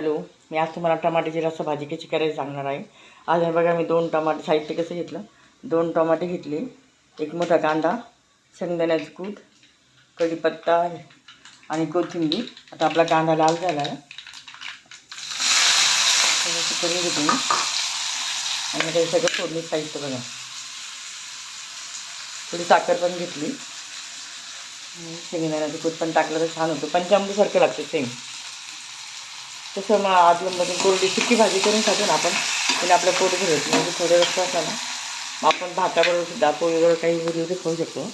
Hello मी आज तुम्हाला टमाट्याची रस्सा भाजी कशी करायची सांगणार आहे. आज बघा मी दोन टमाटे साहित्य कसं घेतलं? दोन टमाटे घेतले. एक मोठा कांदा शेंगदाण्याचं कूट कढीपत्ता आणि कोथिंबीर. आता आपला कांदा लाल झाला आहे. करून घेते मी. आणि आता सगळं फोडणी साहित्य बघा. थोडी साखर पण घेतली. शेंगदाण्याचं कूट पण टाकलं तर छान होतं. पंचामृतसारखं लागतं सेम तसं मग आतलं म्हणजे कोरडी सुकी भाजी करून खातो ना आपण. पण आपल्या पोट भरत म्हणजे थोडे रस्त असला ना मग आपण भाताबरोबर सुद्धा पोळीबरोबर काही वगैरे वगैरे खाऊ शकतो.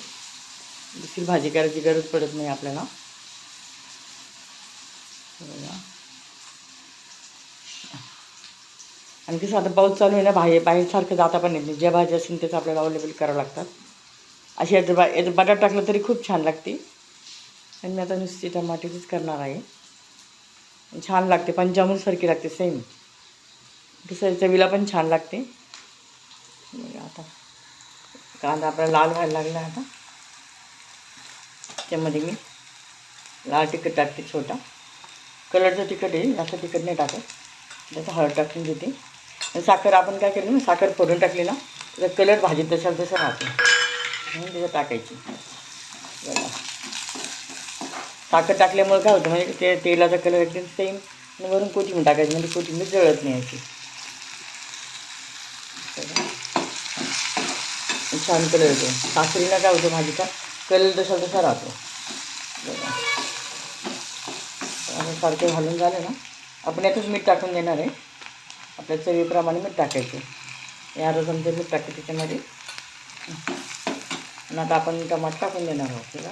दुसरी भाजी करायची गरज पडत नाही आपल्याला. आणि कसं आता पाऊस चालू आहे ना बाहेर बाहेरसारखं जाता पण येत नाही. ज्या भाज्या असतील त्याचं आपल्याला अवेलेबल करावं लागतात. अशी याचं बा याचं बटाट टाकलं तरी खूप छान लागते. आणि मी आता नुसती टमाटेचीच करणार आहे. छान लागते पंचामृतसारखी लागते सेम तसं चवीला पण छान लागते. आता. कांदा आपला लाल व्हायला लागला आता. त्यामध्ये मी लाल तिखट टाकते छोटा. कलरचं तिखट आहे जास्त तिखट नाही टाकत. त्याचं हळद टाकून देते. साखर आपण काय केलं ना साखर फोडून टाकलेला त्याचा कलर भाजीत तसा तसं राहतो. म्हणून त्याचं टाकायची. बघा. साखर टाकल्यामुळे काय होतं म्हणजे ते तेलाचा कलर एकदम सेम आणि वरून कोथिंबीर टाकायची म्हणजे कोथिंबीर जळत नाही याची छान कलर येतो. साखरीला काय होतं भाजीचा कलर तसा तसा राहतो. सारखं घालून झालं ना आपण यातच मीठ टाकून देणार आहे. आपल्या चवीप्रमाणे मीठ टाकायचं. या अर्धा चमचे मीठ टाकायचं त्याच्यामध्ये. आणि आता आपण टमाट टाकून देणार आहोत त्याला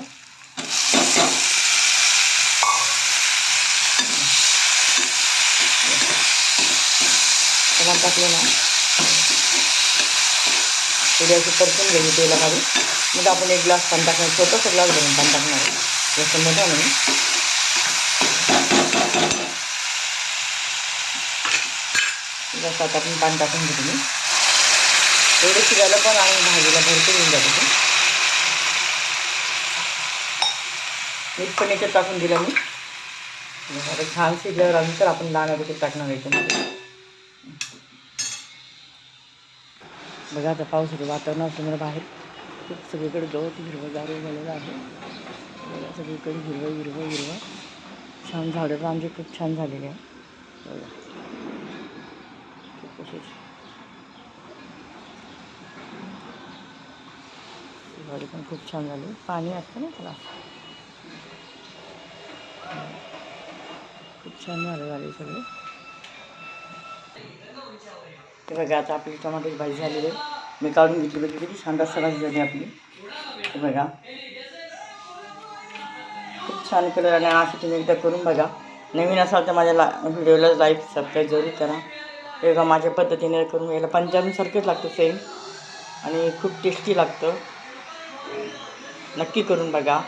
टमाट टाकलं ना थोडी अशी परतून घ्यायची तेलामध्ये म्हणजे मग आपण एक ग्लास पाणी टाकणार छोटासा ग्लास भरून पाणी टाकणार आहे. जास्त मोठा नाही जास्त आता आपण पाणी टाकून घेतो मी. थोडं शिजायला पण आणि भाजीला भरपूर येऊन जातो मीठ पण एकच टाकून दिलं मी. आता छान शिजल्यावर आम्ही तर आपण लहान तिथे टाकणार याच्यामध्ये बघा आता पावसाचं वातावरण असल्यामुळे बाहेर. खूप सगळीकडे गवत हिरवं झालेलं आहे. बघा सगळीकडे हिरवं हिरवं हिरवं. छान झाडं पण आमचे खूप छान झालेले आहे बघा. खूप झाडे पण खूप छान झाले. पाणी असतं ना त्याला. खूप छान झालं झाले सगळे. ते बघा आता आपली टमाट्याची भाजी झालेली आहे. मी काढून घेतली बघी किती छान रस्सा भाजी झाली आपली. हे बघा. खूप छान कलर आणि अशी तुम्ही एकदा करून बघा. नवीन असाल तर माझ्या ला व्हिडिओला लाईक सबस्क्राईब जरूर करा. हे बघा माझ्या पद्धतीने करून याला पंजाबीसारखंच लागतं सेम आणि खूप टेस्टी लागतं. नक्की करून बघा.